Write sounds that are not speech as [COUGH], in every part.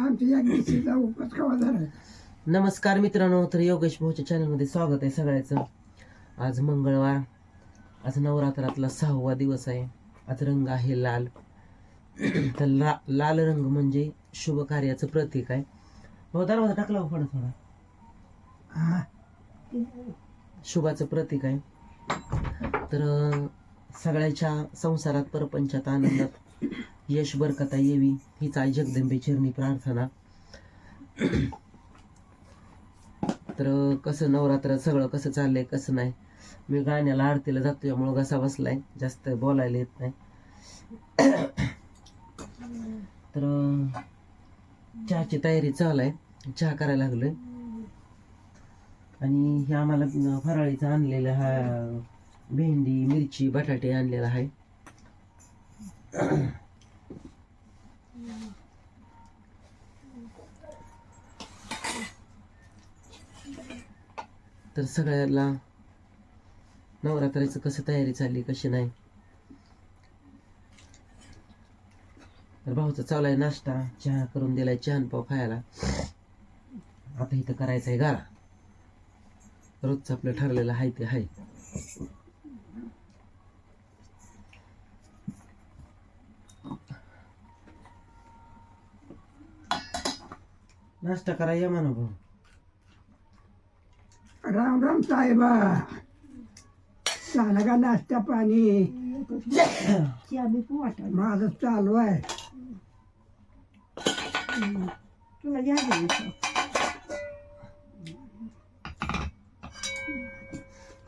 कवा नमस्कार मित्रांनो तर योगेश भाऊच्या चॅनलमध्ये स्वागत आहे सगळ्याचं. आज मंगळवार आज नवरात्रातला सहावा दिवस आहे. आज रंग आहे लाल. तर ला लाल रंग म्हणजे शुभ कार्याचं प्रतीक आहे. भाऊ दरवाजा टाकला हो थोडा थोडा. हा. शुभाचं प्रतीक आहे. तर अं, सगळ्याच्या संसारात परपंचात आनंदात यश बरकता येवी? हीच आई जगदंबे चरणी प्रार्थना. तर कसं नवरात्र सगळं कसं चाललंय कसं नाही? मी गाण्याला आरतीला जातो यामुळं घसा बसलाय. जास्त बोलायला येत नाही. तर चहाची तयारी चालू आहे चहा करायला लागलोय. आणि हे आम्हाला फराळीचं आणलेलं हा भेंडी मिरची बटाटे आणलेला आहे. तर सगळ्याला नवरात्राचं कसं तयारी चालली कशी नाही? तर भाऊचा चालू आहे नाश्ता चहा करून दिलाय चहान पाव खायला. आता इथं करायचं आहे गारा. रोजचं आपलं ठरलेलं आहे ते आहे नाश्ता करा या म्हणा भाऊ. राम राम साहेबा. का नाश्ता पाणी. माझं चालू आहे. तुला घ्या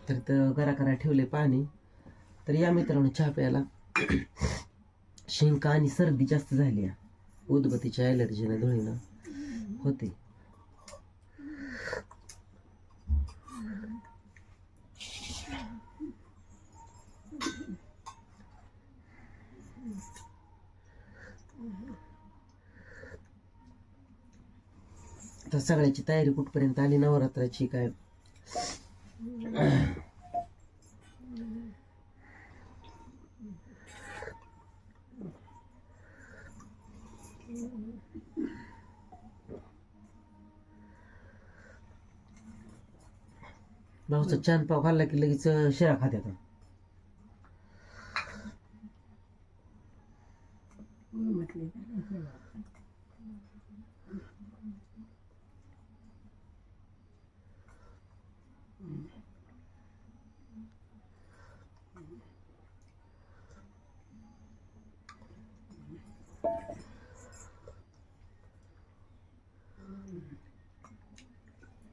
तर तर करा करा ठेवले पाणी. तर या मित्रांनो चहा प्यायला. शिंका आणि सर्दी जास्त झाली आहे. उदबत्तीच्या ॲलर्जीनं धुळीनं. होते. तर सगळ्याची तयारी कुठपर्यंत आली? नवरात्राची काय? भाऊचा छान पाव खाल्ला की लगेच शिरा खात्यात.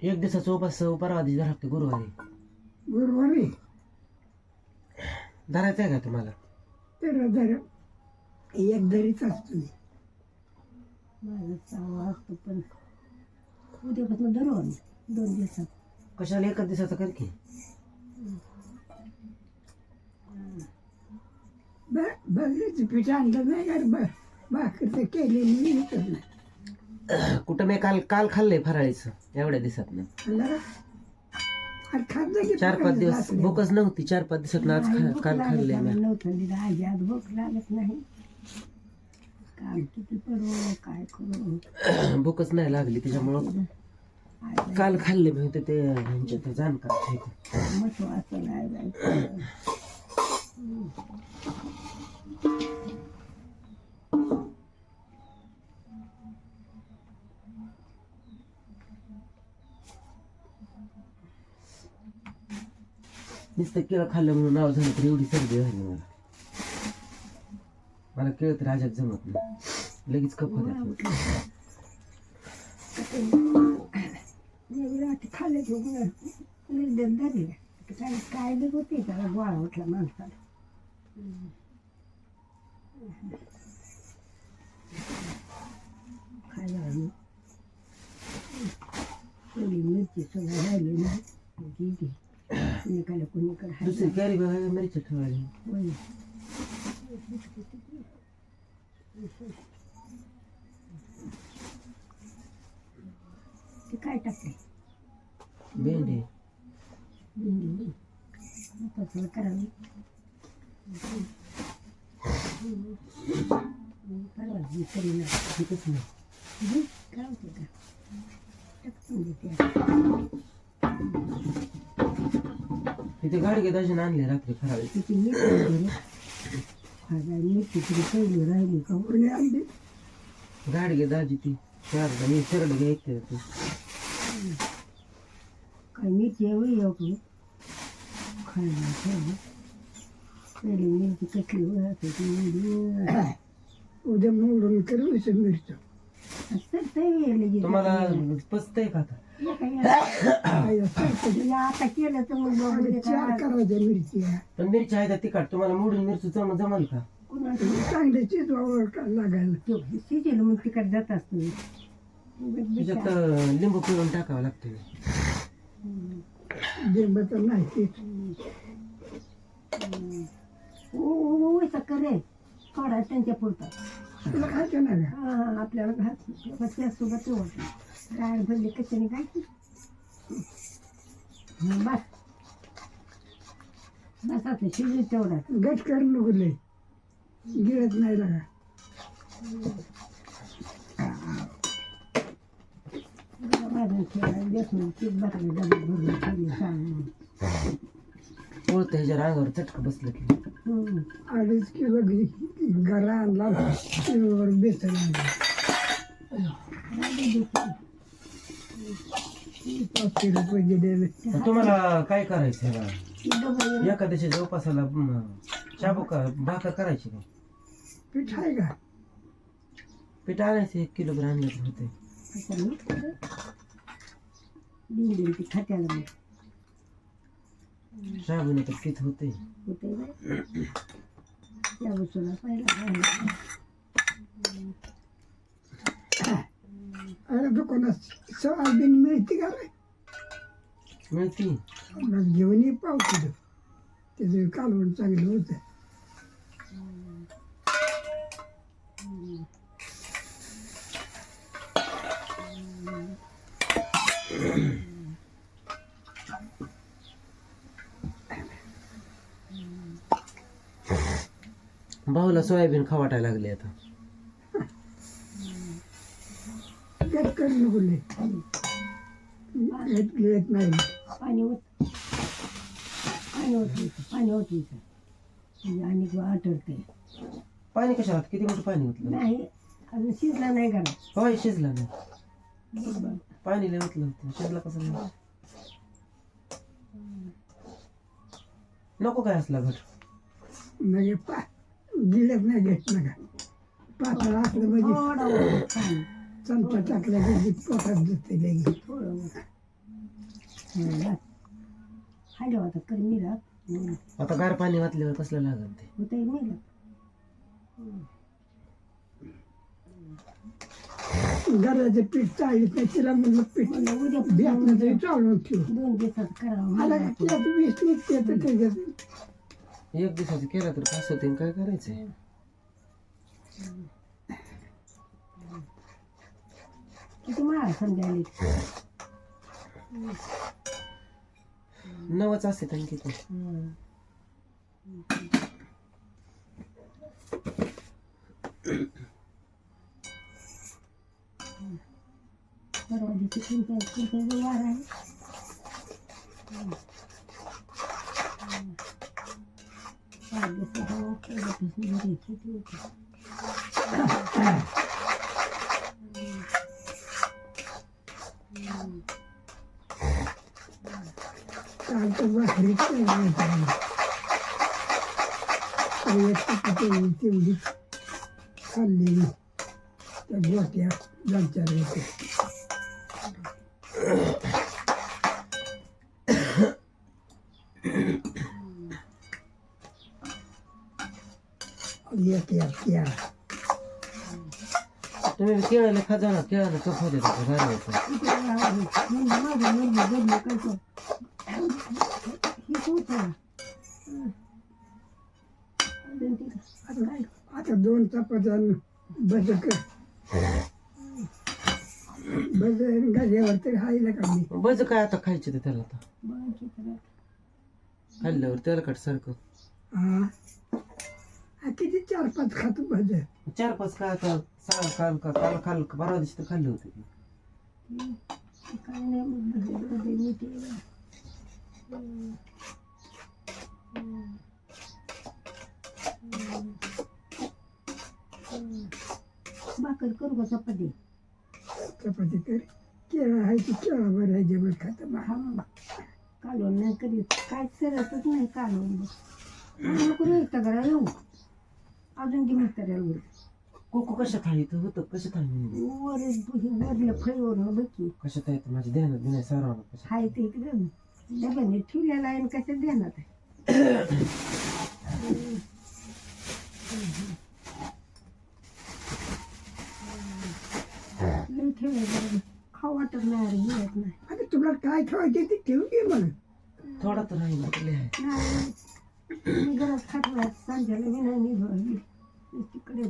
एक दिवसाचा उपास परवा दिवशी लागतो गुरुवारी गुरुवारी धरायचं आहे का तुम्हाला तर जर एक दरीच असतो मी. माझं चावा असतो पण उद्यापासून धरू आम्ही दोन दिवसात कशाला एका दिवसाचा कर की ब- बघलीच पीठ आणलं नाही का ब भाकरीचं केलेली मी विकत नाही कुठं मी काल काल खाल्लंय फराळीचं एवढ्या दिवसात खाल्लं की? चार पाच दिवस. भूकच नव्हती चार पाच दिवसात आज खा- भूक काल खाल्लंय आम्हाला मी. नव्हतं दिलं. आजी भूक लागत नाही. काम किती करू काय करू? [CLEARS THROAT] भूकच नाही लागली त्याच्यामुळं आजी काल खाल्ले मी होते ते ह्यांच्या ते जाणकार होते. महत्वाचं नाही जायचं. [CLEARS THROAT] नुसतं केळं खाल्लं म्हणून नाव झालं तर एवढी सर्दी झाली मला. मला केळं तर राजात जमत नाही. लगेच कप होत्यात रात्री खाल्ले निर्दन धरले काय काय बी होते त्याला गोळा उठला माणसाला खायला झालं कोणी मिरची सगळं राहिली ना. गेली दुसरी कॅरी बॅग मिरच्या ठेवायला. ते काय टाकले भेंडी. भेंडी करावी परवा जी करीना ठीकच नाही घे, काय होतं का? टाकून देते इथे गाडगे दाजीने आणले रात्री खराब. मिरची तरी पहिली राहिली का? आणली गाडगे दाजी ती. शारदा मी शरड घ्यायचे ते काय आहे होई आपण खायला खायला पहिली मिरची कसली होत होती एवढी. उद्या मोडून करू मिरचं असं ते लगेच तुम्हाला पचतंय का आता? आता केलं तर मग दे चार. करायच्या मिरच्या पण मिरची आहे त्या तिखट? तुम्हाला मोडून मिरची जम जमल का? कुणाचं चांगले चिजवावर लागायला तो शिजेल मग तिकडे जात असतो त्याच्यात अं, लिंबू पिळून टाकावं लागतं लिंबाचं नाही तेच ओ करे थोडा त्यांच्या पुरता. तुला खायचं नाही का हा आपल्याला घात त्यासोबत वाटत गाड भरली कशाने काय बस. बस आता शिजू तेवढा गट कर नको लय. गिळत नाही लागा भाजून ठेवायला बेसन पीठ बसलं डबे भरून ठेवले सांग पोळतं ह्याच्या रांगावर चटकं बसलं की. अडीच किलो घे- गरा आणला किलोवर बेसन पाचशे रुपये दिलेले मग तुम्हाला काय करायचं आहे बा? एकादशीच्या उपासाला म, शाबू का भाकर करायची का? पीठ आहे का? पीठ आणायचं एक किलो तर होते खात्याला मग शाबूने तर पीठ होते। होते त्या वस्तूला पहिला अरे दुकानात सोयाबीन मिळते का रे मिळती मग घेऊन ये पाव किलो त्याचं कालवण चांगलं होतं भाऊला सोयाबीन खवाटायला लागले आता. गट कर नको लय नाही पाणी होत पाणी होत पाणी होत म्हणजे आणि आटडते पाणी कशाला? किती मोठं पाणी ओतलं? नाही अजून शिजला नाही का होय शिजला नाही पाणी लय ओतलं होतं. शिजला कसं नाही नको काय असला घट. म्हणजे पा गिळत नाही घेत नका? पातळ असलं म्हणजे चमचा टाकला की पोटात जाते लगे थोडं होतं हं, हॅलो आता कर मिरा आता गार पाणी वाचल्यावर कसलं लागल ते? होतं मिरा गऱ्याचं पीठ चाळीत नाही तिला म्हणलं पीठ उद्या भेटलं तरी चालून ठेव. दोन दिवसात करावं आला का? म्हणलं. त्यात वीस निघते तर त्याच्यात एक दिवसाचं केला तर पास होते काय करायचंय? किती समजायला नवच असते त्यांनी किती हं. परवा दिवशी कोणत्या कोणत्या वार आहे. पाच दिवसाचा पहिल्यापासून घरी किती होती चालतं भाकरी तेवढी खाल्लेली त्या गोट्या दोन चार गोट्या एक एक या तुम्ही केळाला खाजा ना केळाला कफ होते ते आता दोन चपात्या तरी हायला का मी बज काय आता खायचे ते त्याला आता. खाल्ल्यावर तेलकट सारखं. हा हा किती चार पाच खातो भज चार पाच काय आता सहा काल का काल काल बारा दिवशी तर खाल्ले होते. काय नाही मग आहे. भाकर करू का चपाती? चपाती कर. केळं आहे की केळावर आहे जेवण खातं बा. हा मग कालवण नाही करीत काय सरतच नाही कालवण. नको रे करा येऊ? अजून ती म्हाताऱ्याला कोको कशात आहे तर होतं कशात आहे वर वरल्या फळीवरनं बघी आहे तर माझ्या ध्यानात नाही सारवणं कशात? हाय ते इकडं. डब्याने ठेवलेला आहे आणि कशा ध्यानात आहे? लई ठेवायचं खाऊ वाटत नाही अरे मिळत नाही. आता तुला काय ठेवायचे ते ठेवून घे मग थोडा तर आहे. नाही. मी घरात खात नाही सांजायला मी नाही निघाली. तिकडे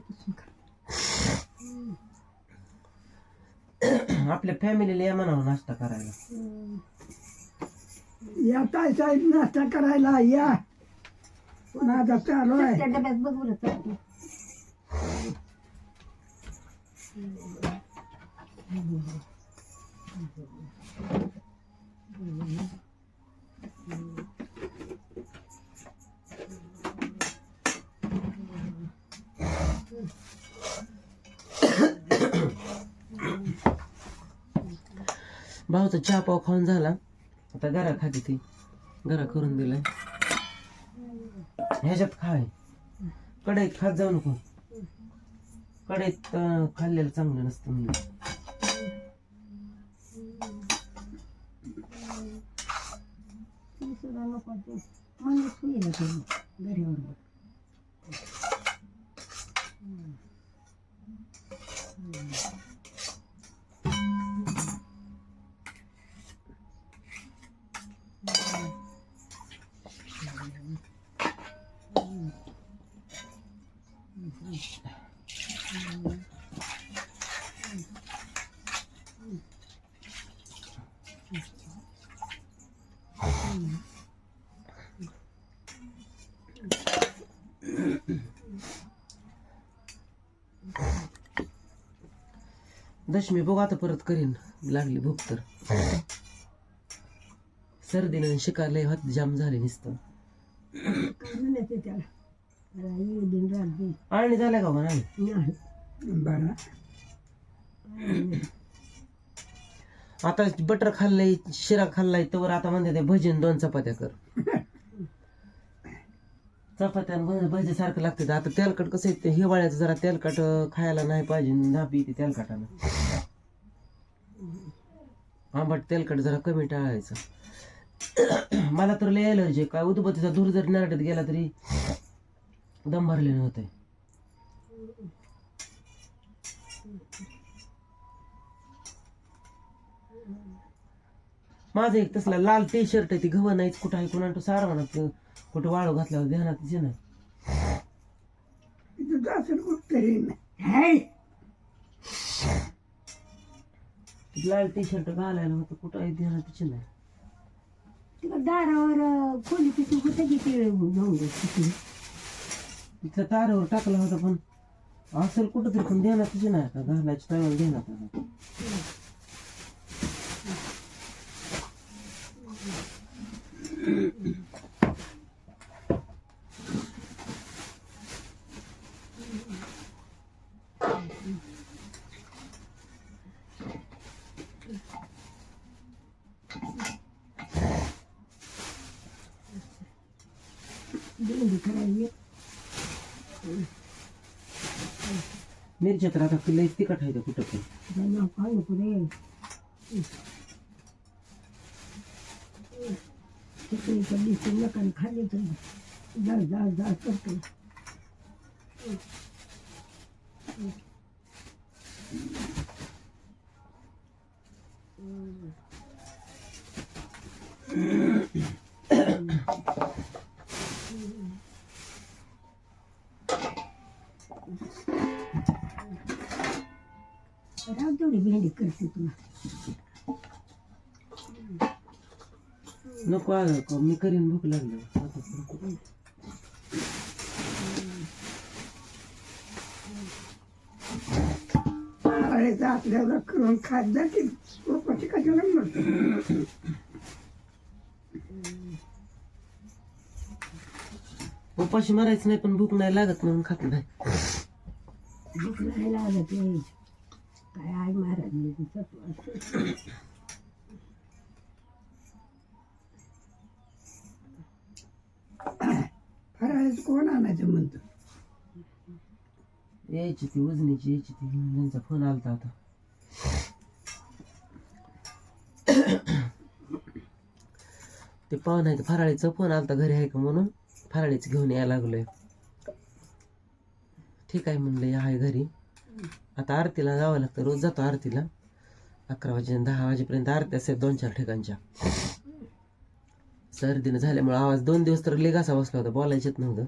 आपल्या फॅमिलीला या म्हणावं नाश्ता करायला. या ताई साहेब नाश्ता करायला या. माझा चालू त्या आहे डब्यात बघ भाऊचा चहा पाव खाऊन झाला. आता गरा खाते ती. गरा करून दिलाय. ह्याच्यात खाय कढईत खात जाऊ नको. कढईत खाल्लेलं चांगलं नसतं म्हणलं. ती दशमी बघू आता परत करीन. लागली भूक तर. सर्दीनं शिकायला हात जाम झाले नुसतं. आणि झाल्या का म्हणा आता बटर खाल्लंय शिरा खाल्लाय तर आता म्हणते भजन दोन चपात्या कर. चपात्या आणि भजी सारखं लागते आता तेलकट कसं येते हिवाळ्याचं जरा तेलकट खायला नाही पाहिजे नापी येते तेलकटानं. आंबट तेलकट जरा कमी टाळायचं. मला तर लय एलर्जी काय उदबत्तीचा धूर जरी नरडत गेला तरी दम भरले होतंय. माझं एक तसला लाल टी शर्ट आहे ती घव नाहीच कुठं आहे कुणा तो सारा म्हणा कुठं वाळू घातल्यावर ध्यानात जे नाही तुझं असं कुठतरी. हाय लाल टी शर्ट घालायला होतं कुठं आहे ध्यानात जे नाही तिकडं दारावर खोली किती होतं की ते दे तिथे. तिथं तारावर टाकला होता पण असेल कुठं तरी पण ध्यानात जे नाही का घालायच्या टायमाला ध्यानात आलं. भेंडी करायची मिरच्या तर आता लई तिखट आहे ते कुठं पण. त्यांना काय नको रे तिकडे कधी नका खाल्ले तर जाळ जाळ जाळ करतो राव तेवढी भेंडी करते तुला. नको आलं का? मी करीन भूक लागली. आपल्याला करून खात जातील कशाला म्हणतो उपाशी मारायचं नाही पण भूक नाही लागत म्हणून खात नाही. भूक नाही लागत आहे. काय आई महाराज फराळाचं कोण आणायचं म्हणतो? यायची ती वजनीची यायची ती. त्यांचा फोन आलता आता. ते आहे फराळीचा फोन आलता घरी आहे का म्हणून? फराळीच घेऊन यायला लागलोय. ठीक आहे म्हणलं या आहे घरी. आता आरतीला जावं लागतं रोज जातो आरतीला. अकरा वाजे दहा वाजेपर्यंत आरती असेल दोन चार ठिकाणच्या. सर्दीनं झाल्यामुळे आवाज दोन दिवस तर लेगासा बसला होता बोलायचेच नव्हतं.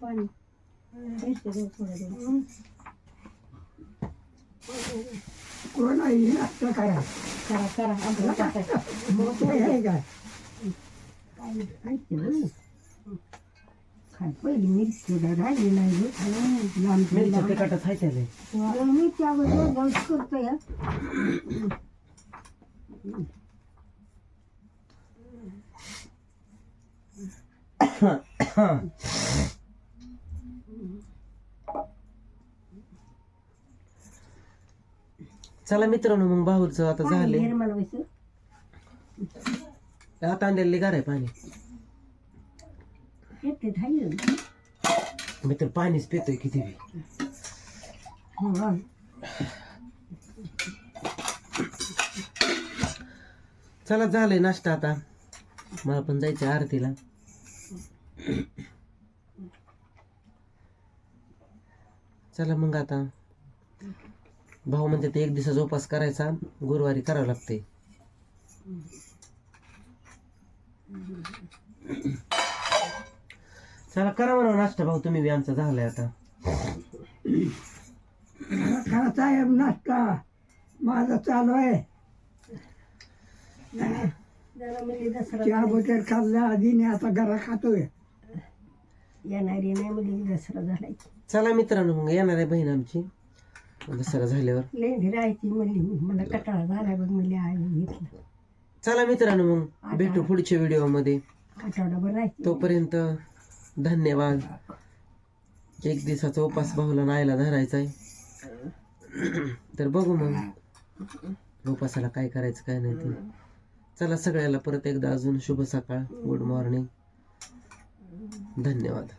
पाणी द्यायचं रोज थोडं थोडं. कोण आई नाश्ता करा करा करा आम्हाला टाकायचं. मग ते आहे काय काय खायचं होय. खाय पहिली मिरची सुद्धा राहिली नाही गं. लांब मिरच्या तिखटात आहे त्याला मी त्यावर जाऊन करतो या चला मित्रांनो मग बाहुरचं आता झाले. आता आणलेली गार आहे पाणी. येते खायला मी तर पाणीच पितोय किती बी. हो चला झालंय नाश्ता आता. मला पण जायचं आरतीला. चला मग आता. भाऊ म्हणते ते एक दिवसाचा उपास करायचा गुरुवारी करावं लागते. चला करा म्हणा नाश्ता भाऊ तुम्ही बी आमचा झालाय आता. खरा साहेब नाश्ता माझा चालू आहे चार बोटर खाल्ल्या आधीने आता घरा खातोय येणारी नाही मुली दसरा झालाय. चला मित्रांनो मग येणार आहे बहीण आमची. दसरा झाल्यावर? राहायची म्हणली. मी मला कटाळा झालाय बघ म्हणली आई घेतलं चला मित्रांनो मग भेटू पुढच्या व्हिडिओमध्ये. आठवडाभर राहायची तोपर्यंत धन्यवाद. एक दिवसाचा उपास भाऊला नायला धरायचा आहे तर बघू मग उपासाला काय करायचं काय नाही ते. चला सगळ्याला परत एकदा अजून शुभ सकाळ गुड मॉर्निंग. धन्यवाद.